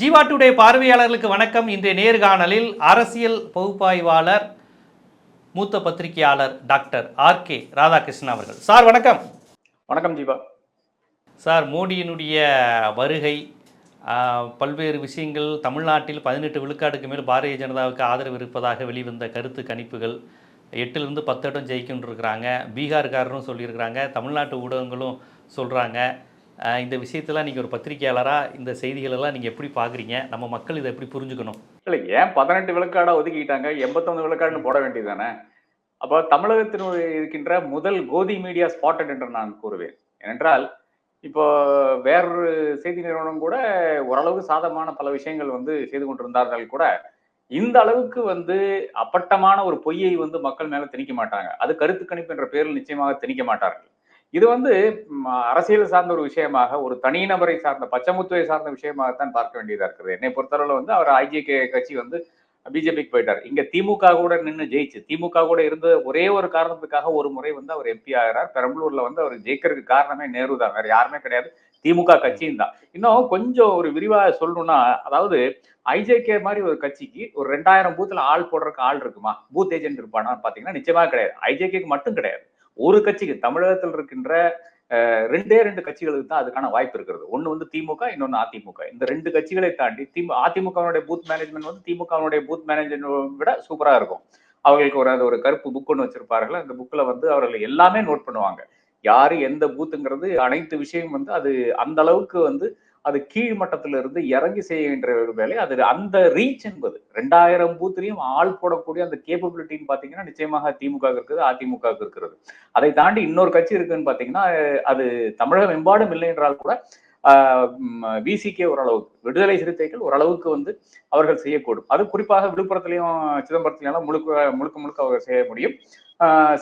Jeeva today பார்வையாளர்களுக்கு வணக்கம். இன்றைய நேர்காணலில் அரசியல் பகுப்பாய்வாளர் மூத்த பத்திரிகையாளர் டாக்டர் ஆர் கே ராதாகிருஷ்ணன் அவர்கள். சார் வணக்கம். வணக்கம் ஜீவா. சார் மோடியினுடைய வருகை பல்வேறு விஷயங்கள் தமிழ்நாட்டில் பதினெட்டு விழுக்காடுக்கு மேல் பாரதிய ஜனதாவுக்கு ஆதரவு இருப்பதாக வெளிவந்த கருத்து கணிப்புகள் எட்டுலேருந்து பத்து இடம் ஜெயிக்கும்னு இருக்கிறாங்க பீகார்காரரும் சொல்லியிருக்கிறாங்க தமிழ்நாட்டு ஊடகங்களும் சொல்கிறாங்க இந்த விஷயத்தெல்லாம் நீங்கள் ஒரு பத்திரிகையாளராக இந்த செய்திகளெல்லாம் நீங்கள் எப்படி பார்க்குறீங்க நம்ம மக்கள் இதை எப்படி புரிஞ்சுக்கணும்? இல்லை ஏன் பதினெட்டு விழுக்காடா ஒதுக்கிட்டாங்க? எண்பத்தொன்று விழுக்காடுன்னு போட வேண்டியதானே அப்போ தமிழகத்தின் இருக்கின்ற முதல் கோதி மீடியா ஸ்பாட்டட் என்று நான் கூறுவேன். ஏனென்றால் இப்போ வேறொரு செய்தி நிறுவனம் கூட ஓரளவு சாதகமான பல விஷயங்கள் வந்து செய்து கொண்டிருந்தார்கள் கூட இந்த அளவுக்கு வந்து அப்பட்டமான ஒரு பொய்யை வந்து மக்கள் மேல திணிக்க மாட்டாங்க. அது கருத்து கணிப்பு என்ற பேரில் நிச்சயமாக திணிக்க மாட்டார்கள். இது வந்து அரசியல் சார்ந்த ஒரு விஷயமாக ஒரு தனிநபரை சார்ந்த பச்சமுத்துவை சார்ந்த விஷயமாகத்தான் பார்க்க வேண்டியதா இருக்குது. என்னை பொறுத்தளவுல வந்து அவர் ஐஜேகே கட்சி வந்து பிஜேபிக்கு போயிட்டார். இங்க திமுக கூட நின்று ஜெயிச்சு திமுக கூட இருந்த ஒரே ஒரு காரணத்துக்காக ஒரு முறை வந்து அவர் எம்பி ஆகிறார். பெரம்பலூர்ல வந்து அவர் ஜெயிக்கிறதுக்கு காரணமே நேரு தான். வேற யாருமே கிடையாது. திமுக கட்சியும் தான். இன்னும் கொஞ்சம் ஒரு விரிவா சொல்லணும்னா அதாவது ஐஜேகே மாதிரி ஒரு கட்சிக்கு ஒரு ரெண்டாயிரம் பூத்துல ஆள் போடுறதுக்கு ஆள் இருக்குமா? பூத் ஏஜென்ட் இருப்பானா? பாத்தீங்கன்னா நிச்சயமா கிடையாது. ஐஜேகேக்கு மட்டும் கிடையாது. ஒரு கட்சிக்கு தமிழகத்தில் இருக்கின்ற ரெண்டே ரெண்டு கட்சிகளுக்கு தான் அதுக்கான வாய்ப்பு இருக்கிறது. ஒன்னு வந்து திமுக இன்னொன்னு அதிமுக. இந்த ரெண்டு கட்சிகளை தாண்டி திமு அதிமுகவினுடைய பூத் மேனேஜ்மெண்ட் வந்து திமுகவினுடைய பூத் மேனேஜ்மெண்ட் விட சூப்பரா இருக்கும். அவங்களுக்கு ஒரு அது ஒரு கருப்பு புக் ஒன்று வச்சிருப்பார்கள். அந்த புக்கில் வந்து அவர்கள் எல்லாமே நோட் பண்ணுவாங்க. யாரு எந்த பூத்துங்கிறது அனைத்து விஷயம் வந்து அது அந்த அளவுக்கு வந்து அது கீழ் மட்டத்துல இருந்து இறங்கி செய்கின்ற ஒரு வேலை. அது அந்த ரீச் என்பது. ரெண்டாயிரம் பூத்திலையும் ஆள் போடக்கூடிய அந்த கேப்பபிலிட்டின்னு பாத்தீங்கன்னா நிச்சயமாக திமுக இருக்குது அதிமுக இருக்கிறது அதை தாண்டி இன்னொரு கட்சி இருக்குன்னு பாத்தீங்கன்னா அது தமிழகம் எம்பாடும் இல்லை என்றால் கூட விசிகே ஓரளவுக்கு விடுதலை சிறுத்தைகள் ஓரளவுக்கு வந்து அவர்கள் செய்யக்கூடும். அது குறிப்பாக விழுப்புரத்திலையும் சிதம்பரத்திலையும் முழுக்க முழுக்க முழுக்க அவர் செய்ய முடியும்.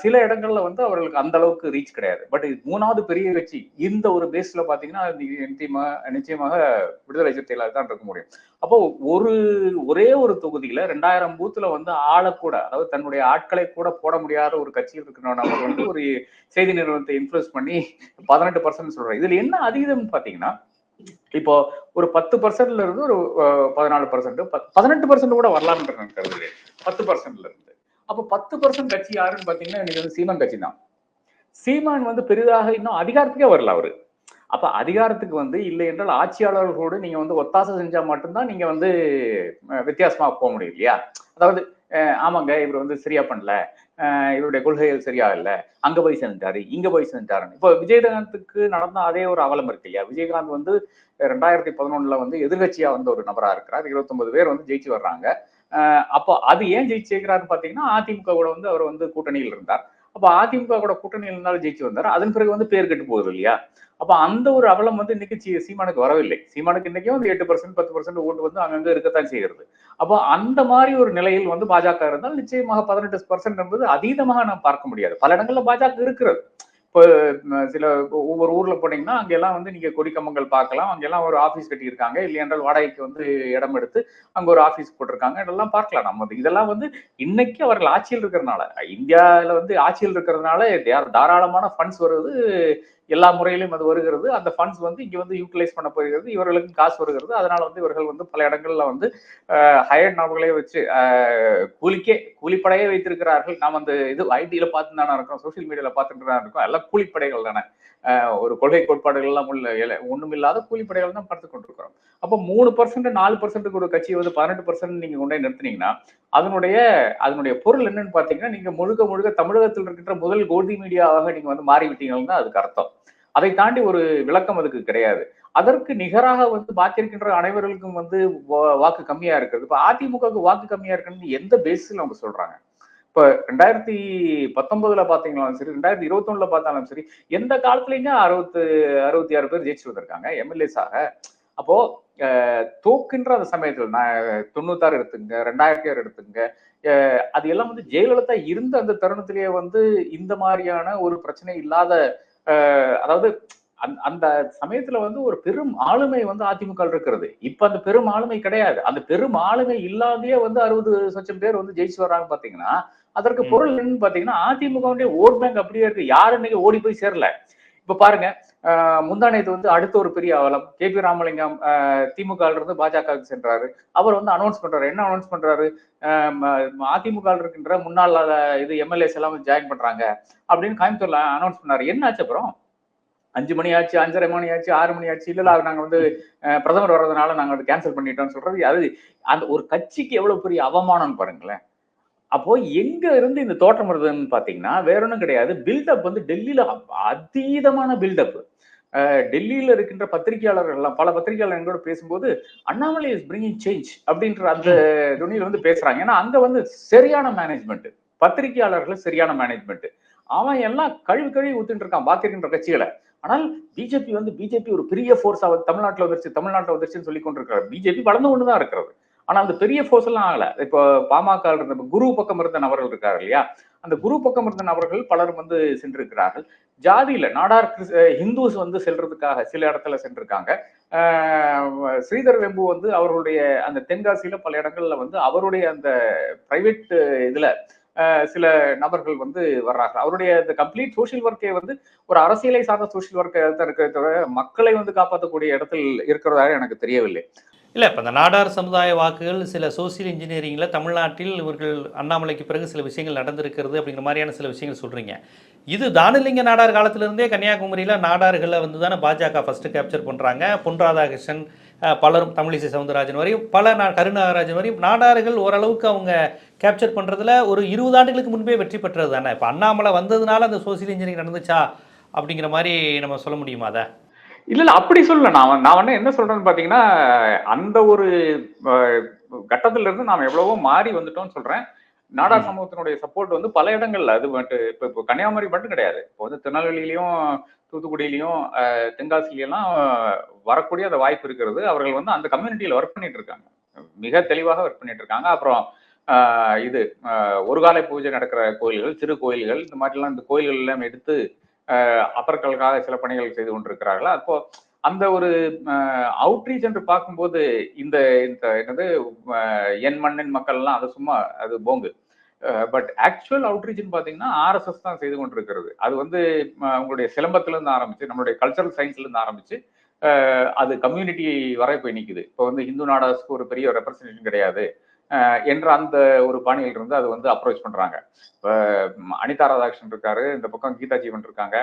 சில இடங்கள்ல வந்து அவர்களுக்கு அந்த அளவுக்கு ரீச் கிடையாது. பட் மூணாவது பெரிய கட்சி இந்த ஒரு பேஸ்ல பாத்தீங்கன்னா நிச்சயமாக விடுதலை சிறுத்தைகளாக தான் இருக்க முடியும். அப்போ ஒரு ஒரே ஒரு தொகுதியில ரெண்டாயிரம் பூத்துல வந்து ஆளக்கூட கூட அதாவது தன்னுடைய ஆட்களை கூட போட முடியாத ஒரு கட்சியில் இருக்கிற அவர் வந்து ஒரு செய்தி நிறுவனத்தை இன்ஃபுளுஸ் பண்ணி பதினெட்டு பர்சன்ட் சொல்றேன் இதுல என்ன அதீதம்னு பாத்தீங்கன்னா இப்போ ஒரு பத்து பர்சன்ட்ல இருந்து ஒரு பதினாலு பர்சன்ட் பதினெட்டு பர்சன்ட் கூட வரலாம்ன்ற நான் பத்து பர்சன்ட்ல இருந்து. அப்போ பத்து பர்சன்ட் கட்சி யாருன்னு பார்த்தீங்கன்னா இன்னைக்கு வந்து சீமான் கட்சி தான். சீமான் வந்து பெரிதாக இன்னும் அதிகாரத்துக்கே வரல அவரு. அப்ப அதிகாரத்துக்கு வந்து இல்லை என்றால் ஆட்சியாளர்களோடு நீங்க வந்து ஒத்தாசை செஞ்சா மட்டும்தான் நீங்க வந்து வித்தியாசமாக வித்தியாசமா போக முடியும் இல்லையா? அதாவது ஆமாங்க இவர் வந்து சரியா பண்ணல. இவருடைய கொள்கைகள் சரியா இல்லை. அங்க போய் செஞ்சாரு இங்க போய் சென்றாருன்னு இப்போ விஜயகாந்துக்கு நடந்த அதே ஒரு அவலம் இருக்கு இல்லையா? விஜயகாந்த் வந்து ரெண்டாயிரத்தி பதினொன்னுல வந்து எதிர்கட்சியா வந்த ஒரு நபரா இருக்கிறார். இருபத்தொன்பது பேர் வந்து ஜெயிச்சு வர்றாங்க. அப்போ அது ஏன் ஜெயிச்சு ஜெயிக்கிறாருன்னு பாத்தீங்கன்னா அதிமுக கூட வந்து அவர் வந்து கூட்டணியில் இருந்தார். அப்போ அதிமுக கூட கூட்டணியில் இருந்தாலும் ஜெயிச்சு வந்தார். அதன் பிறகு வந்து பேர் கெட்டு போகுது இல்லையா? அப்போ அந்த ஒரு அவலம் வந்து இன்னைக்கு சீமானுக்கு வரவில்லை. சீமானுக்கு இன்னைக்கும் வந்து எட்டு பர்சன்ட் பத்து பர்சன்ட் ஓட்டு வந்து அங்கங்கே இருக்கத்தான் செய்கிறது. அப்போ அந்த மாதிரி ஒரு நிலையில் வந்து பாஜக இருந்தால் நிச்சயமாக பதினெட்டு பர்சன்ட் என்பது அதீதமாக நாம் பார்க்க முடியாது. பல இடங்களில் பாஜக இருக்கிறது. இப்போ சில ஒவ்வொரு ஊர்ல போனீங்கன்னா அங்கெல்லாம் வந்து நீங்க கொடிக்கம்பங்கள் பார்க்கலாம். அங்கெல்லாம் ஒரு ஆபீஸ் கட்டியிருக்காங்க. இல்லை என்றால் வாடகைக்கு வந்து இடம் எடுத்து அங்க ஒரு ஆபீஸ் போட்டிருக்காங்க. இதெல்லாம் பார்க்கலாம். நம்ம வந்து இதெல்லாம் வந்து இன்னைக்கு அவர்கள் ஆட்சியில் இருக்கிறதுனால இந்தியாவில் வந்து ஆட்சியில் இருக்கிறதுனால தாராளமான ஃபண்ட்ஸ் வருது எல்லா முறையிலும் அது வருகிறது. அந்த ஃபண்ட்ஸ் வந்து இங்கே வந்து யூட்டிலைஸ் பண்ண போகிறது. இவர்களுக்கும் காசு வருகிறது. அதனால வந்து இவர்கள் வந்து பல இடங்கள்ல வந்து ஹையர் நபர்களே வச்சு கூலிக்கே கூலிப்படையே வைத்திருக்கிறார்கள். நாம் அந்த இது ஐடியில பார்த்து தானே இருக்கோம். சோஷியல் மீடியால பார்த்துட்டு தான் இருக்கோம். எல்லாம் கூலிப்படைகள் தானே. ஒரு கொள்கை கோட்பாடுகள் எல்லாம் உள்ள ஒன்றும் இல்லாத கூலிப்படைகள் தான் பார்த்து கொண்டிருக்கிறோம். அப்போ மூணு பர்சன்ட் நாலு பர்சன்ட்டுக்கு ஒரு கட்சி வந்து பதினெட்டு பர்சன்ட் நீங்க கொண்டே நிறுத்தினீங்கன்னா அதனுடைய அதனுடைய பொருள் என்னன்னு பாத்தீங்கன்னா நீங்க முழுக்க முழுக்க தமிழகத்தில் இருக்கின்ற முதல் கோதி மீடியாவாக நீங்க வந்து மாறிவிட்டீங்கன்னா அதுக்கு அர்த்தம். அதை தாண்டி ஒரு விளக்கம் அதுக்கு கிடையாது. அதற்கு நிகராக வந்து பாத்திருக்கின்ற அனைவர்களுக்கும் வந்து வாக்கு கம்மியா இருக்கிறது. இப்ப அதிமுகவுக்கு வாக்கு கம்மியா இருக்குன்னு எந்த பேசிஸ்ல அவங்க சொல்றாங்க? இப்ப ரெண்டாயிரத்தி பத்தொன்பதுல பாத்தீங்களாலும் சரி ரெண்டாயிரத்தி இருபத்தி ஒண்ணுல பார்த்தாலும் சரி எந்த காலத்துலயுங்க அறுபத்து அறுபத்தி ஆறு பேர் ஜெயிச்சு வந்திருக்காங்க எம்எல்ஏஸாக. அப்போ தோக்குன்ற தோக்கின்ற அந்த சமயத்தில் நான் தொண்ணூத்தாறு எடுத்துங்க ரெண்டாயிரத்தி ஆறு எடுத்துங்க அது எல்லாம் வந்து ஜெயலலிதா இருந்த அந்த தருணத்திலேயே வந்து இந்த மாதிரியான ஒரு பிரச்சனை இல்லாத அதாவது அந்த- அந்த சமயத்துல வந்து ஒரு பெரும் ஆளுமை வந்து அதிமுக இருக்கிறது. இப்ப அந்த பெரும் ஆளுமை கிடையாது. அந்த பெரும் ஆளுமை இல்லாதே வந்து அறுபது லட்சம் பேர் வந்து ஜெயிச்சு வர்றாங்க பாத்தீங்கன்னா அதற்கு. பொருள் என்னன்னு பாத்தீங்கன்னா அதிமுக ஓட் பேங்க் அப்படியே இருக்கு. யாரும் இன்னைக்கு ஓடி போய் சேரல? இப்ப பாருங்க ஆஹ் வந்து அடுத்த ஒரு பெரிய அவலம். கே. பி. ராமலிங்கம் திமுக இருந்து பாஜகவுக்கு சென்றாரு. அவர் வந்து அனௌன்ஸ் பண்றாரு. என்ன அனௌன்ஸ் பண்றாரு? அதிமுக இருக்கின்ற முன்னாள் இது எம்எல்ஏஸ் எல்லாம் ஜாயின் பண்றாங்க. அப்படின்னு கோயம்புத்தூர்ல அனௌன்ஸ் பண்ணாரு. என்ன ஆச்சு அப்புறம்? அஞ்சு மணி ஆச்சு அஞ்சரை மணி ஆச்சு ஆறு மணி ஆச்சு. இல்ல நாங்க வந்து பிரதமர் வர்றதுனால நாங்க வந்து கேன்சல் பண்ணிட்டோம்னு சொல்றது. அது அந்த ஒரு கட்சிக்கு எவ்வளவு பெரிய அவமானம் பாருங்களேன். அப்போ எங்க இருந்து இந்த தோற்றம் வருதுன்னு பாத்தீங்கன்னா வேற ஒண்ணும் கிடையாது. பில்டப் வந்து டெல்லியில அதீதமான பில்டப் டெல்லியில இருக்கின்ற பத்திரிகையாளர்கள் எல்லாம் பல பத்திரிகையாளர் எங்களோட பேசும்போது அண்ணாமலை இஸ் பிரிங்கிங் சேஞ்ச் அப்படின்ற அந்த துணியில வந்து பேசுறாங்க. ஏன்னா அங்க வந்து சரியான மேனேஜ்மெண்ட் பத்திரிகையாளர்கள் சரியான மேனேஜ்மெண்ட் அவன் எல்லாம் கழுவி கழுவி ஊத்திட்டு இருக்கான் பாக்கி இருக்கின்ற கட்சிகளை. ஆனால் பிஜேபி வந்து பிஜேபி ஒரு பெரிய ஃபோர்ஸா தமிழ்நாட்டுல வந்துருச்சு தமிழ்நாட்டுல வந்துருச்சுன்னு சொல்லி கொண்டிருக்கிறார். பிஜேபி வளர்ந்து கொண்டுதான் இருக்கிறது. ஆனா அந்த பெரிய ஃபோர்ஸ் எல்லாம் ஆகல. இப்போ பாமக இருந்த குரு பக்கம் இருந்த நபர்கள் இருக்காரு இல்லையா? அந்த குரு பக்கம் இருந்த நபர்கள் பலரும் வந்து சென்றிருக்கிறார்கள். ஜாதியில நாடார் ஹிந்துஸ் வந்து செல்றதுக்காக சில இடத்துல சென்றிருக்காங்க. ஆஹ் ஸ்ரீதர் வெம்பு வந்து அவர்களுடைய அந்த தென்காசியில பல இடங்கள்ல வந்து அவருடைய அந்த பிரைவேட் இதுல ஆஹ் சில நபர்கள் வந்து வர்றாங்க. அவருடைய இந்த கம்ப்ளீட் சோஷியல் ஒர்க்கே வந்து ஒரு அரசியலை சார்ந்த சோஷியல் ஒர்க்கை இருக்கிறத தவிர மக்களை வந்து காப்பாற்றக்கூடிய இடத்தில் இருக்கிறதாக எனக்கு தெரியவில்லை. இல்லை இப்போ அந்த நாடார் சமுதாய வாக்குகள் சில சோசியல் இன்ஜினியரிங்கில் தமிழ்நாட்டில் இவர்கள் அண்ணாமலைக்கு பிறகு சில விஷயங்கள் நடந்திருக்கிறது அப்படிங்கிற மாதிரியான சில விஷயங்கள் சொல்கிறீங்க இது தானலிங்க நாடார் காலத்திலிருந்தே கன்னியாகுமரியில் நாடார்களை வந்து தானே பாஜக ஃபஸ்ட்டு கேப்சர் பண்ணுறாங்க பொன் ராதாகிருஷ்ணன் பலரும் தமிழிசை சவுந்தரராஜன் வரையும் பல நா கருணாகராஜன் வரையும் நாடார்கள் ஓரளவுக்கு அவங்க கேப்சர் பண்ணுறதுல ஒரு இருபது ஆண்டுகளுக்கு முன்பே வெற்றி பெற்றது தானே இப்போ அண்ணாமலை வந்ததுனால அந்த சோசியல் இன்ஜினியரிங் நடந்துச்சா அப்படிங்கிற மாதிரி நம்ம சொல்ல முடியுமா அதை? இல்ல இல்ல அப்படி சொல்லல. நான் நான் வந்து என்ன சொல்றேன்னு பாத்தீங்கன்னா அந்த ஒரு கட்டத்துல இருந்து நாம் எவ்வளவோ மாறி வந்துட்டோம்னு சொல்றேன். நாடார் ம். சமூகத்தினுடைய சப்போர்ட் வந்து பல இடங்கள்ல. அது மட்டும் இப்ப இப்போ கன்னியாகுமரி மட்டும் கிடையாது. இப்போ வந்து திருநெல்வேலியிலயும் தூத்துக்குடியிலயும் அஹ், தென்காசிலையும் வரக்கூடிய அந்த வாய்ப்பு இருக்கிறது. அவர்கள் வந்து அந்த கம்யூனிட்டியில ஒர்க் பண்ணிட்டு இருக்காங்க. மிக தெளிவாக ஒர்க் பண்ணிட்டு இருக்காங்க. அப்புறம் இது ஒரு காலை பூஜை நடக்கிற கோயில்கள் சிறு கோயில்கள் இந்த மாதிரிலாம் இந்த கோயில்கள் எல்லாம் எடுத்து ஆஹ், அப்பர்களுக்காக சில பணிகள் செய்து கொண்டிருக்கிறார்கள். அப்போ அந்த ஒரு அவுட்ரீச் என்று பார்க்கும்போது இந்த இந்த என்னது என் மண்ணின் மக்கள் எல்லாம் அது சும்மா அது போங்கு. பட் ஆக்சுவல் அவுட்ரீச்னு பார்த்தீங்கன்னா ஆர்எஸ்எஸ் தான் செய்து கொண்டிருக்கிறது. அது வந்து உங்களுடைய சிலம்பத்திலேருந்து ஆரம்பிச்சு நம்மளுடைய கல்ச்சரல் சயின்ஸ்லேருந்து ஆரம்பிச்சு அது கம்யூனிட்டி வரை போய் நிற்குது இப்போ வந்து இந்து நாடாஸ்க்கு ஒரு பெரிய ரெப்ரசன்டேஷன் கிடையாது. என்ற அந்த ஒரு பாணியில் இருந்து அது வந்து அப்ரோச் பண்றாங்க. இப்போ அனிதா ராதாகிருஷ்ணன் இருக்காரு இந்த பக்கம் கீதா ஜீவன் இருக்காங்க.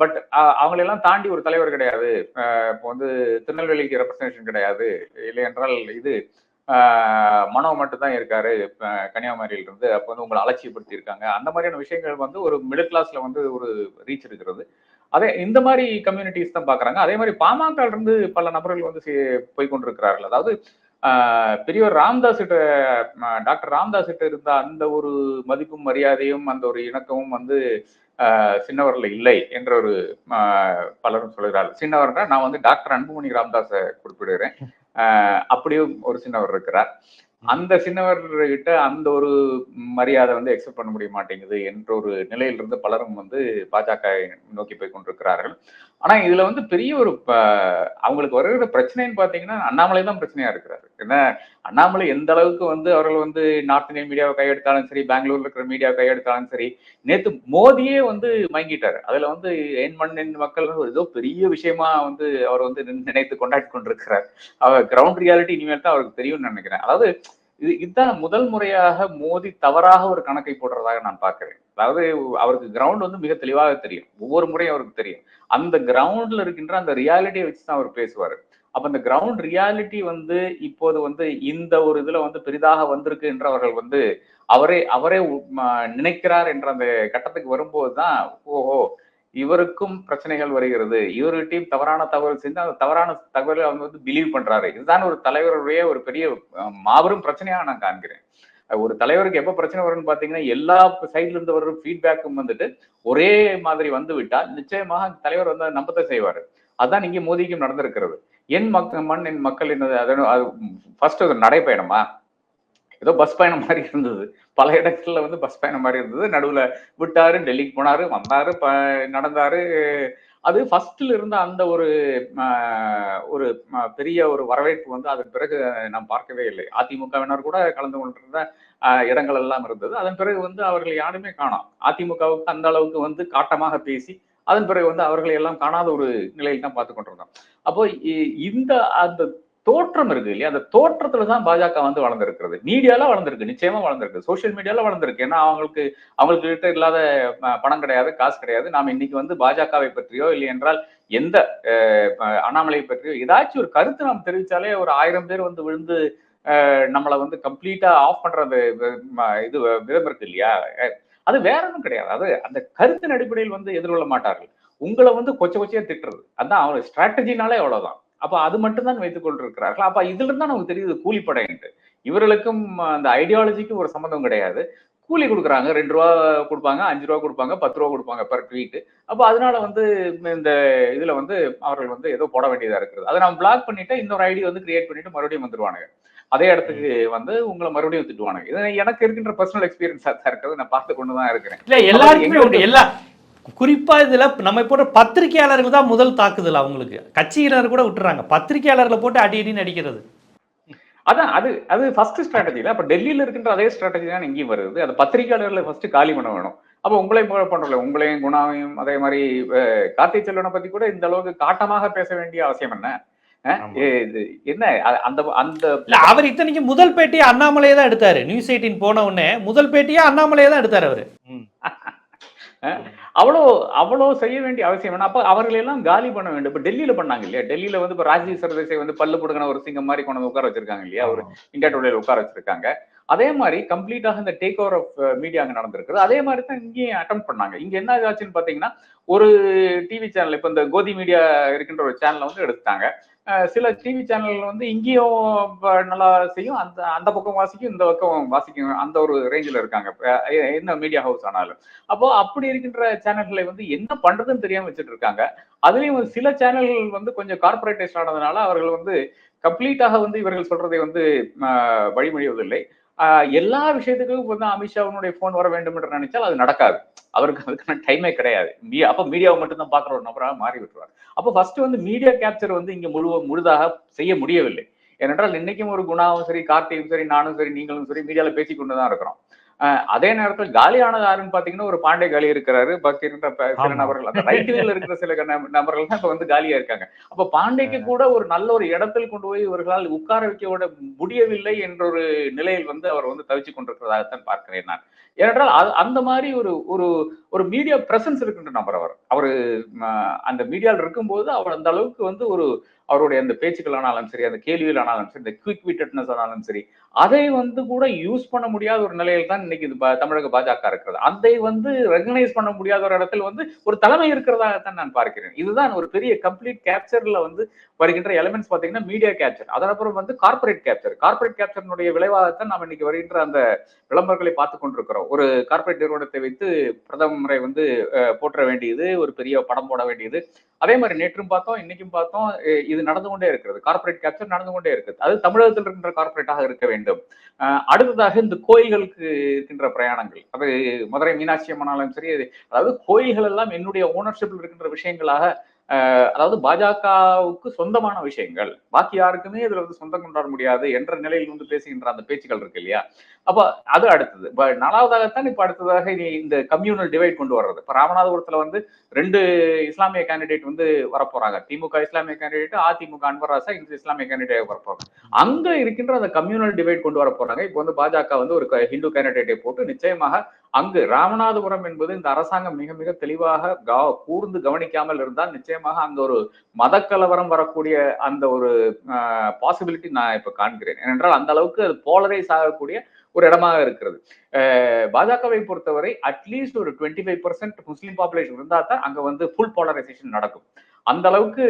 பட் அவங்களெல்லாம் தாண்டி ஒரு தலைவர் கிடையாது. இப்போ வந்து திருநெல்வேலிக்கு ரெப்ரசன்டேஷன் கிடையாது. இல்லை என்றால் இது ஆஹ், மனோ மட்டும் தான் இருக்காரு கன்னியாகுமரியில இருந்து. அப்போ வந்து உங்களை அலட்சியப்படுத்தி இருக்காங்க அந்த மாதிரியான விஷயங்கள் வந்து ஒரு மிடில் கிளாஸ்ல வந்து ஒரு ரீச் இருக்கிறது. அதே இந்த மாதிரி கம்யூனிட்டிஸ் தான் பாக்குறாங்க. அதே மாதிரி பாமக இருந்து பல நபர்கள் வந்து போய் கொண்டிருக்கிறார்கள். அதாவது பெரியவர் ராம்தாஸ் கிட்ட டாக்டர் ராம்தாஸ் கிட்ட இருந்த அந்த ஒரு மதிப்பும் மரியாதையும் அந்த ஒரு இணக்கமும் வந்து ஆஹ், சின்னவர்ல இல்லை என்ற ஒரு பலரும் சொல்கிறார் சின்னவர்னா நான் வந்து டாக்டர் அன்புமணி ராம்தாஸை குறிப்பிடுகிறேன். ஆஹ், அப்படியும் ஒரு சின்னவர் இருக்கிறார். அந்த சின்னவர்கிட்ட அந்த ஒரு மரியாதை வந்து எக்ஸெப்ட் பண்ண முடிய மாட்டேங்குது என்ற ஒரு நிலையிலிருந்து பலரும் வந்து பாஜக நோக்கி போய் கொண்டிருக்கிறார்கள். ஆனா இதுல வந்து பெரிய ஒரு ப- அவங்களுக்கு வருகிற பிரச்சனைன்னு பாத்தீங்கன்னா அண்ணாமலை தான் பிரச்சனையா இருக்கிறாரு. என்ன? அண்ணாமலை எந்த அளவுக்கு வந்து அவர்கள் வந்து நார்த் இந்தியன் மீடியாவை கையெடுத்தாலும் சரி பெங்களூர்ல இருக்கிற மீடியாவை கையெடுத்தாலும் சரி நேத்து மோடியே வந்து மயங்கிட்டாரு. அதுல வந்து என் மண்ணின் மக்கள் வந்து ஏதோ பெரிய விஷயமா வந்து அவர் வந்து நினைத்து கொண்டாடி கொண்டிருக்கிறார். அவர் கிரவுண்ட் ரியாலிட்டி இனிமேல் தான் அவருக்கு தெரியும்னு நினைக்கிறேன். அதாவது இது இதுதான் முதல் முறையாக மோடி தவறாக ஒரு கணக்கை போடுறதாக நான் பார்க்கிறேன். அதாவது அவருக்கு கிரவுண்ட் வந்து மிக தெளிவாக தெரியும். ஒவ்வொரு முறையும் அவருக்கு தெரியும். அந்த கிரவுண்ட்ல இருக்கின்ற அந்த ரியாலிட்டியை வச்சு தான் அவர் பேசுவார். அப்ப அந்த கிரவுண்ட் ரியாலிட்டி வந்து இப்போது வந்து இந்த ஒரு இதுல வந்து பெரிதாக வந்திருக்கு என்று அவர்கள் வந்து அவரே அவரே நினைக்கிறார் என்ற அந்த கட்டத்துக்கு வரும்போது தான் ஓஹோ இவருக்கும் பிரச்சனைகள் வருகிறது. இவர்கிட்டையும் தவறான தகவல் செஞ்சு அந்த தவறான தகவலை அவங்க வந்து பிலீவ் பண்றாரு. இதுதான் ஒரு தலைவருடைய ஒரு பெரிய மாபெரும் பிரச்சனையாக நான் காண்கிறேன். ஒரு தலைவருக்கு எப்ப பிரச்சனை வரும்னு பாத்தீங்கன்னா எல்லா சைட்ல இருந்து வர்ற ஃபீட்பேக்கும் வந்துட்டு ஒரே மாதிரி வந்து விட்டால் நிச்சயமாக அந்த தலைவர் வந்து அதை நம்பத்தை செய்வாரு. அதான் இங்கே மோதிக்கும் நடந்திருக்கிறது. என் மக்க மண் என் மக்கள் என்னது அது அது ஃபர்ஸ்ட் அது நடைப்பயணமா? ஏதோ பஸ் பயணம் மாதிரி இருந்தது. பல இடங்கள்ல வந்து பஸ் பயணம் மாதிரி இருந்தது. நடுவுல விட்டாரு டெல்லிக்கு போனாரு வந்தாரு ப நடந்தாரு. அது ஃபர்ஸ்ட்ல இருந்த அந்த ஒரு ஒரு பெரிய ஒரு வரவேற்பு வந்து அதன் பிறகு நாம் பார்க்கவே இல்லை. அதிமுகவினர் கூட கலந்து கொண்டிருந்த இடங்கள் எல்லாம் இருந்தது. அதன் பிறகு வந்து அவர்கள் யாருமே காணாம். அதிமுகவுக்கு அந்த அளவுக்கு வந்து காட்டமாக பேசி அதன் பிறகு வந்து அவர்களை எல்லாம் காணாத ஒரு நிலையில் தான் பார்த்து கொண்டிருந்தோம். அப்போ இ- இந்த அந்த தோற்றம் இருக்கு இல்லையா? அந்த தோற்றத்துல தான் பாஜக வந்து வளர்ந்துருக்கிறது. மீடியால வளர்ந்துருக்கு நிச்சயமா வளர்ந்துருக்கு. சோஷியல் மீடியால வளர்ந்துருக்கு. ஏன்னா அவங்களுக்கு அவங்களுக்கு கிட்ட இல்லாத பணம் கிடையாது காசு கிடையாது. நாம இன்னைக்கு வந்து பாஜகவை பற்றியோ இல்லை என்றால் எந்த அண்ணாமலையை அண்ணாமலை பற்றியோ ஏதாச்சும் ஒரு கருத்து நாம் தெரிவிச்சாலே ஒரு ஆயிரம் பேர் வந்து விழுந்து நம்மளை வந்து கம்ப்ளீட்டா ஆஃப் பண்றது இது விதம் இருக்கு இல்லையா? அது வேற ஒன்றும் கிடையாது. அது அந்த கருத்தின் அடிப்படையில் வந்து எதிர்கொள்ள மாட்டார்கள். உங்களை வந்து கொச்ச கொச்சையா திட்டுறது. அதான் அவங்க ஸ்ட்ராட்டஜினாலே அவ்வளவுதான். அப்ப அது மட்டும்தான் வைத்துக் கொண்டிருக்கிறார்கள் அப்ப இதுல இருந்தா நமக்கு தெரியுது கூலிப்படைன்ட்டு. இவர்களுக்கும் அந்த ஐடியாலஜிக்கும் ஒரு சம்மந்தம் கிடையாது. கூலி கொடுக்குறாங்க ரெண்டு ரூபா கொடுப்பாங்க அஞ்சு ரூபா கொடுப்பாங்க பத்து ரூபா கொடுப்பாங்க பர் ட்வீட் அப்போ அதனால வந்து இந்த இதுல வந்து அவர்கள் வந்து ஏதோ போட வேண்டியதா இருக்குது. அதை நான் பிளாக் பண்ணிட்டு இன்னொரு ஐடி வந்து கிரியேட் பண்ணிட்டு மறுபடியும் வந்துருவானுங்க. அதே இடத்துக்கு வந்து உங்களை மறுபடியும் திட்டுவானுங்க. இது எனக்கு இருக்கின்ற பர்சனல் எக்ஸ்பீரியன்ஸா தான் இருக்கிறது நான் பார்த்து கொண்டு தான் இருக்கிறேன். இல்ல எல்லாருக்குமே எல்லா குறிப்பா இதுல நம்ம போன்ற பத்திரிகையாளர்கள் தான் முதல் தாக்குதல் அவங்களுக்கு. கட்சியினர் கூட விட்டுறாங்க. பத்திரிகையாளர்களை போட்டு அடி அடின்னு அடிக்கிறது. அதான் அது அது ஃபர்ஸ்ட் ஸ்ட்ராட்டஜில அப்ப டெல்லியில இருக்கின்ற அதே ஸ்ட்ராட்டஜி தான் இங்கேயும் வருது. அது பத்திரிகையாளர்களை ஃபர்ஸ்ட் காலி பண்ண வேணும். அப்ப உங்களையும் போல பண்றல உங்களையும் குணாவையும் அதே மாதிரி அஹ், கார்த்திக் செல்வனை பத்தி கூட இந்த அளவுக்கு காட்டமாக பேச வேண்டிய அவசியம் என்ன? என்ன? அந்த அந்த அவர் இத்தனைக்கு முதல் பேட்டியை அண்ணாமலையே தான் எடுத்தாரு. நியூஸ் எயிட்டின் போன உடனே முதல் பேட்டியே அண்ணாமலையே தான் எடுத்தாரு அவரு. அவ்வளோ அவ்வளோ செய்ய வேண்டிய அவசியம் என்ன அப்ப அவர்களை எல்லாம் காலி பண்ண வேண்டும். இப்ப டெல்லியில பண்ணாங்க இல்லையா? டெல்லியில வந்து இப்ப ராஜீவ் சர்தேசை வந்து பல்லு புடுங்கின ஒரு சிங்கம் மாதிரி கொண்டு உட்கார வச்சிருக்காங்க இல்லையா? ஒரு இந்தியா டுடேல உட்கார வச்சிருக்காங்க. அதே மாதிரி கம்ப்ளீட்டாக இந்த டேக் ஓவர் ஆஃப் மீடியா அங்க நடந்திருக்குது. அதே மாதிரி தான் இங்கேயும் அட்டம் பண்ணாங்க. இங்க என்ன ஆச்சுன்னு பாத்தீங்கன்னா ஒரு டிவி சேனல் இப்ப இந்த கோதி மீடியா இருக்கின்ற ஒரு சேனலை வந்து எடுத்துட்டாங்க. அஹ் சில டிவி சேனல் வந்து இங்கேயும் நல்லா செய்யும். அந்த அந்த பக்கம் வாசிக்கும் இந்த பக்கம் வாசிக்கும். அந்த ஒரு ரேஞ்சில் இருக்காங்க. என்ன மீடியா ஹவுஸ் ஆனாலும். அப்போ அப்படி இருக்கின்ற சேனல்களை வந்து என்ன பண்றதுன்னு தெரியாம வச்சுட்டு இருக்காங்க. அதுலயும் சில சேனல்கள் வந்து கொஞ்சம் கார்பரேட்டைஸ் ஆனதுனால அவர்கள் வந்து கம்ப்ளீட்டாக வந்து இவர்கள் சொல்றதை வந்து வழிமொழிவதில்லை. எல்லா விஷயத்துக்கும் வந்து அமித்ஷாவினுடைய போன் வர வேண்டும் என்று நினைச்சால் அது நடக்காது. அவருக்கு அதுக்கான டைமே கிடையாது. மீ- அப்ப மீடியாவை மட்டும் தான் பாக்குற ஒரு நபராக மாறி விட்டுருவார். அப்போ ஃபர்ஸ்ட் வந்து மீடியா கேப்சர் வந்து இங்க முழு முழுதாக செய்ய முடியவில்லை. ஏனென்றால் இன்னைக்கும் ஒரு குணாவும் சரி கார்த்தியும் சரி நானும் சரி நீங்களும் சரி மீடியால பேசி கொண்டு தான் இருக்கிறோம். அதே நேரத்தில் காலியானது யாருன்னு பாத்தீங்கன்னா ஒரு பாண்டே காலி இருக்கிறாரு. பாக்கி இருக்கிற சில. நபர்கள் அந்த ரைட் விங்ல இருக்கிற சில நப- நபர்கள் தான் இப்ப வந்து காலியா இருக்காங்க. அப்ப பாண்டேக்கு கூட ஒரு நல்ல ஒரு இடத்தில் கொண்டு போய் இவர்களால் உட்கார வைக்க விட முடியவில்லை என்ற ஒரு நிலையில் வந்து அவர் வந்து தவிச்சு கொண்டிருக்கிறதாகத்தான் பார்க்கிறேன் நான். ஏனென்றால் அந்த மாதிரி ஒரு ஒரு ஒரு மீடியா பிரசன்ஸ் இருக்குன்ற நபர் அவர் அவரு அந்த மீடியாவில் இருக்கும்போது அவர் அந்த அளவுக்கு வந்து ஒரு அவருடைய அந்த பேச்சுக்கள் ஆனாலும் சரி அந்த கேள்விகள் ஆனாலும் சரி இந்த குவிக் விட்டட்னஸ் ஆனாலும் சரி அதை வந்து கூட யூஸ் பண்ண முடியாத ஒரு நிலையில் தான் இன்னைக்கு இது தமிழக பாஜக இருக்கிறது. அதை வந்து ரெகனைஸ் பண்ண முடியாத ஒரு இடத்துல வந்து ஒரு தலைமை இருக்கிறதாகத்தான் நான் பார்க்கிறேன். இதுதான் ஒரு பெரிய கம்ப்ளீட் கேப்சர்ல வந்து வருகின்ற எலிமெண்ட்ஸ் பாத்தீங்கன்னா மீடியா கேப்சர் அதனப்புறம் வந்து கார்ப்பரேட் கேப்சர் கார்ப்பரேட் கேப்சர்னுடைய விளைவாகத்தான் நாம் இன்னைக்கு வருகின்ற அந்த விளம்பரங்களை பார்த்து கொண்டிருக்கிறோம். ஒரு கார்ப்பரேட் நிறுவனத்தை வைத்து பிரதமரை வந்து போற்ற வேண்டியது ஒரு பெரிய படம் போட வேண்டியது. அதே மாதிரி நேற்றும் பார்த்தோம் இன்னைக்கும் பார்த்தோம் இது நடந்து கொண்டே இருக்கிறது. கார்ப்பரேட் கேப்சர் நடந்து கொண்டே இருக்குது. அது தமிழகத்தில் இருக்கின்ற கார்ப்பரேட்டாக இருக்க வேண்டும் வேண்டும். அடுத்ததாக இந்த கோயில்களுக்கு இருக்கின்ற பிரயாணங்கள். அது மதுரை மீனாட்சி அம்மனாலும் சரி அதாவது கோயில்கள் எல்லாம் என்னுடைய ஓனர்ஷிப்பில் இருக்கின்ற விஷயங்களாக அஹ், அதாவது பாஜகவுக்கு சொந்தமான விஷயங்கள். பாக்கி யாருக்குமே இதுல வந்து சொந்தம் கொண்டாட முடியாது என்ற நிலையில் வந்து பேசுகின்ற அந்த பேச்சுகள் இருக்கு இல்லையா? அப்ப அது அடுத்தது. இப்ப நாலாவதாகத்தான் இப்ப அடுத்ததாக இனி இந்த கம்யூனல் டிவைட் கொண்டு வர்றது. இப்ப ராமநாதபுரத்துல வந்து ரெண்டு இஸ்லாமிய கேண்டிடேட் வந்து வரப்போறாங்க. திமுக இஸ்லாமிய கேண்டிடேட் அதிமுக அன்வர் ராசா இந்த இஸ்லாமிய கேண்டிடேட் வரப்போறாங்க. அங்க இருக்கின்ற அந்த கம்யூனல் டிவைட் கொண்டு வர போறாங்க. இப்போ வந்து பாஜக வந்து ஒரு ஹிந்து கேண்டிடேட்டை போட்டு நிச்சயமாக அங்கு ராமநாதபுரம் என்பது இந்த அரசாங்கம் மிக மிக தெளிவாக கூர்ந்து கவனிக்காமல் இருந்தால் நிச்சயமாக அங்க ஒரு மத கலவரம் வரக்கூடிய அந்த ஒரு பாசிபிலிட்டி நான் இப்ப காண்கிறேன். ஏனென்றால் அந்த அளவுக்கு அது போலரைஸ் ஆகக்கூடிய ஒரு இடமாக இருக்கிறது. பாஜகவை பொறுத்தவரை அட்லீஸ்ட் ஒரு twenty five percent Muslim population இருந்தா தான் அங்க வந்து ஃபுல் போலரைசேஷன் நடக்கும். அந்த அளவுக்கு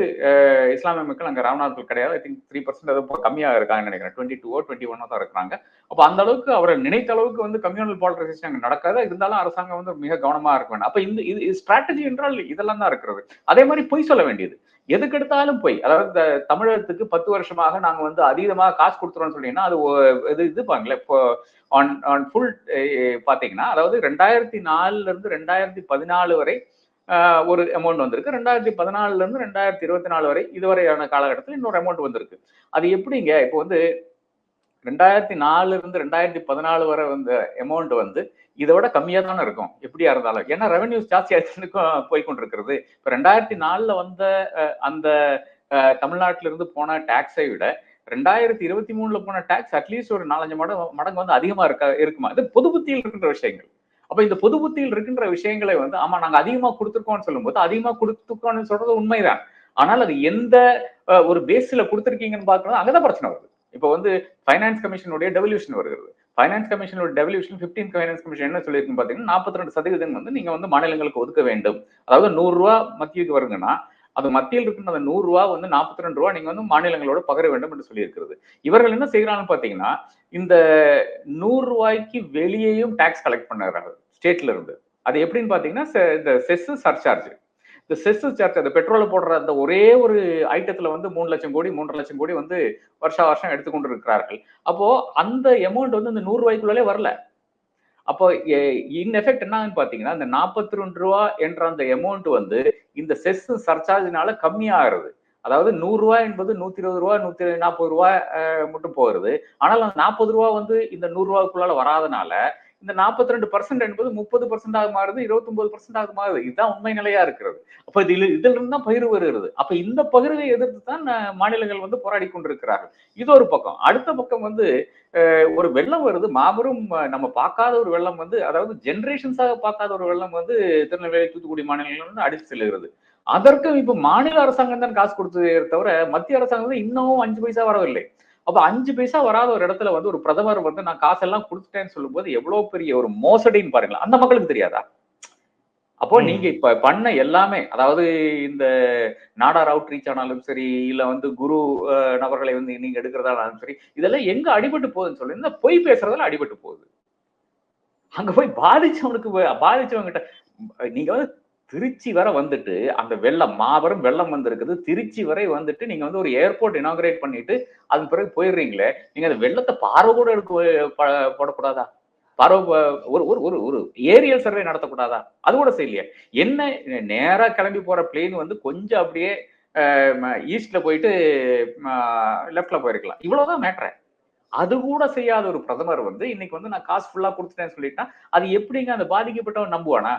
இஸ்லாமிய மக்கள் அங்கே ராமநாதர்கள் கிடையாது. ஐ திங்க் த்ரீ பர்சன்ட் அது கம்மியா இருக்காங்கன்னு நினைக்கிறேன். டுவெண்ட்டி டூ டுவெண்ட்டி ஒன்னோ தான் இருக்கிறாங்க. அப்போ அந்த அளவுக்கு அவரை நினைத்த அளவுக்கு வந்து கம்யூனல் பாலரைசேஷன் அங்க நடக்காது. இருந்தாலும் அரசாங்கம் வந்து மிக கவனமா இருக்க வேண்டும். அப்போ இந்த இது ஸ்ட்ராட்டஜி என்றால் இதெல்லாம் தான் இருக்கிறது. அதே மாதிரி பொய் சொல்ல வேண்டியது. எதுக்கு எடுத்தாலும் பொய். அதாவது இந்த தமிழகத்துக்கு பத்து வருஷமாக நாங்க வந்து அதீதமாக காசு கொடுத்துறோம்னு சொன்னீங்கன்னா அது இது இது பாங்களே இப்போ ஆன் ஆன் ஃபுல் பாத்தீங்கன்னா அதாவது ரெண்டாயிரத்தி நாலுல இருந்து ரெண்டாயிரத்தி பதினாலு வரை ஒரு அமௌண்ட் வந்திருக்கு. ரெண்டாயிரத்தி பதினாலுல இருந்து ரெண்டாயிரத்தி இருபத்தி நாலு வரை இதுவரையான காலகட்டத்தில் இன்னொரு அமௌண்ட் வந்திருக்கு. அது எப்படிங்க? இப்போ வந்து ரெண்டாயிரத்தி நாலுல இருந்து ரெண்டாயிரத்தி பதினாலு வரை வந்த அமௌண்ட் வந்து இதை விட கம்மியாக தானே இருக்கும். எப்படியா இருந்தாலும். ஏன்னா ரெவன்யூஸ் ஜாஸ்தி ஆயிடுச்சுன்னு போய் கொண்டிருக்கிறது. ரெண்டாயிரத்தி நாலில் வந்த அந்த தமிழ்நாட்டில இருந்து போன டாக்ஸை விட ரெண்டாயிரத்தி இருபத்தி மூணுல போன டாக்ஸ் அட்லீஸ்ட் ஒரு நாலஞ்சு மடங்கு மடங்கு வந்து அதிகமா இருக்க இருக்குமா? இது பொது புத்தியில் இருக்கின்ற விஷயங்கள். அப்ப இந்த பொது புத்தியில் இருக்கின்ற விஷயங்களை வந்து ஆமா நாங்க அதிகமா கொடுத்துருக்கோம்னு சொல்லும்போது அதிகமா கொடுத்துருக்கோம்னு சொல்றது உண்மைதான். ஆனால் அது எந்த ஒரு பேஸ்ல கொடுத்துருக்கீங்கன்னு பார்க்கணும் அங்கதான் பிரச்சனை வருது. இப்போ வந்து ஃபைனான்ஸ் கமிஷனுடைய டெவல்யூஷன் வருகிறது. ஃபைனான்ஸ் கமிஷனோட டெவல்யூஷன் 15th ஃபைனான்ஸ் கமிஷன் என்ன சொல்லியிருக்கு பாத்தீங்கன்னா நாற்பத்தி ரெண்டு சதவீதம் வந்து நீங்கள் வந்து மாநிலங்களுக்கு ஒதுக்க வேண்டும். அதாவது நூறு ரூபா மத்தியக்கு வருங்கன்னா அது மத்தியில் இருக்கின்ற அந்த நூறு ரூபா வந்து நாற்பத்தி ரெண்டு ரூபா நீங்க வந்து மாநிலங்களோட பகிர வேண்டும் என்று சொல்லியிருக்கிறது. இவர்கள் என்ன செய்யறாங்கன்னு பாத்தீங்கன்னா இந்த நூறு ரூபாய்க்கு வெளியேயும் டாக்ஸ் கலெக்ட் பண்ணுறாங்க ஸ்டேட்ல இருந்து. அது எப்படின்னு பாத்தீங்கன்னா இந்த செஸ் சர்சார்ஜ் இந்த செஸ் சார்ஜ் அந்த பெட்ரோலை போடுற அந்த ஒரே ஒரு ஐட்டத்துல வந்து மூணு லட்சம் கோடி மூன்றரை லட்சம் கோடி வந்து வருஷா வருஷம் எடுத்துக்கொண்டு இருக்கிறார்கள் அப்போ அந்த அமௌண்ட் வந்து இந்த நூறு ரூபாய்க்குள்ளே வரல. அப்போ இன் எஃபெக்ட் என்னன்னு பாத்தீங்கன்னா இந்த நாற்பத்தி ரெண்டு ரூபா என்ற அந்த அமௌண்ட் வந்து இந்த செஸ் சர்ச்சார்ஜினால கம்மியாகிறது. அதாவது நூறு ரூபாய் என்பது நூத்தி இருபது ரூபா நூத்தி நாற்பது ரூபா மட்டும் போகிறது. ஆனால் அந்த நாற்பது ரூபா வந்து இந்த நூறு ரூபாய்க்குள்ளால வராதனால இந்த நாற்பத்தி ரெண்டு பர்சன்ட் என்பது முப்பது பர்சன்ட் ஆக மாறுது இருபத்தொன்பது பர்சன்ட் ஆக மாறுது. இதுதான் உண்மை நிலையா இருக்கிறது. அப்ப இதுல இதுல இருந்து தான் பகிர்வு வருகிறது அப்ப இந்த பகிர்வை எதிர்த்து தான் மாநிலங்கள் வந்து போராடி கொண்டிருக்கிறார்கள். இது ஒரு பக்கம். அடுத்த பக்கம் வந்து ஒரு வெள்ளம் வருது. மாபெரும் நம்ம பார்க்காத ஒரு வெள்ளம் வந்து அதாவது ஜெனரேஷன்ஸாக பார்க்காத ஒரு வெள்ளம் வந்து திருநெல்வேலி தூத்துக்குடி மாநிலங்கள் வந்து அடித்து செல்லுகிறது. அதற்கும் இப்ப மாநில அரசாங்கம் தான் காசு கொடுத்ததே தவிர மத்திய அரசாங்கம் வந்து இன்னமும் அஞ்சு பைசா வரவில்லை. அப்ப அஞ்சு பைசா வராத ஒரு இடத்துல வந்து ஒரு பிரதமர் வந்து நான் காசெல்லாம் கொடுத்துட்டேன்னு சொல்லும்போது எவ்வளவு பெரிய ஒரு மோசடின்னு பாருங்களேன். அந்த மக்களுக்கு தெரியாதா? அப்போ. நீங்க இப்ப பண்ண எல்லாமே அதாவது இந்த நாடார் அவுட் ரீச் ஆனாலும் சரி இல்ல வந்து குரு நபர்களை வந்து நீங்க எடுக்கிறதாலும் சரி இதெல்லாம் எங்க அடிபட்டு போகுதுன்னு சொல்லி இந்த பொய் பேசுறதுல அடிபட்டு போகுது. அங்க போய் பாதிச்சவனுக்கு பாதிச்சவங்கிட்ட நீங்க வந்து திருச்சி வரை வந்துட்டு அந்த வெள்ளம் மாபெரும் வெள்ளம் வந்திருக்குது. திருச்சி வரை வந்துட்டு நீங்க வந்து ஒரு ஏர்போர்ட் இனாகிரேட் பண்ணிட்டு அதன் பிறகு போயிடுறீங்களே நீங்க அந்த வெள்ளத்தை பார்வை கூட எடுக்க ப- போடக்கூடாதா? பார்வை ஒரு ஒரு ஒரு ஒரு ஏரியல் சர்வே நடத்தக்கூடாதா? அது கூட செய்யலையே. என்ன நேரா கிளம்பி போற பிளேன் வந்து கொஞ்சம் அப்படியே ஈஸ்ட்ல போயிட்டு லெஃப்ட்ல போயிருக்கலாம். இவ்வளவுதான் மேட்ரு அது கூட செய்யாத ஒரு பிரதமர் வந்து இன்னைக்கு வந்து நான் காசு ஃபுல்லா கொடுத்துட்டேன்னு சொல்லிட்டா அது எப்படிங்க அந்த பாதிக்கப்பட்டவன் நம்புவானா?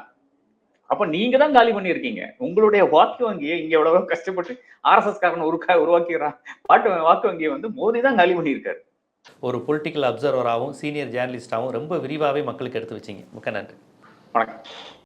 அப்ப நீங்க தான் காலி பண்ணியிருக்கீங்க. உங்களுடைய வாக்கு வங்கியை இங்க எவ்வளவோ கஷ்டப்பட்டு ஆர்எஸ்எஸ் காரன் உருக்கா உருவாக்கிறான் வாக்கு வாக்கு வங்கியை வந்து மோடி தான் காலி பண்ணியிருக்காரு. ஒரு பொலிட்டிக்கல் அப்சர்வராகவும் சீனியர் ஜேர்னலிஸ்டாகவும் ரொம்ப விரிவாகவே மக்களுக்கு எடுத்து வச்சிங்க. மிக்க நன்றி. வணக்கம்.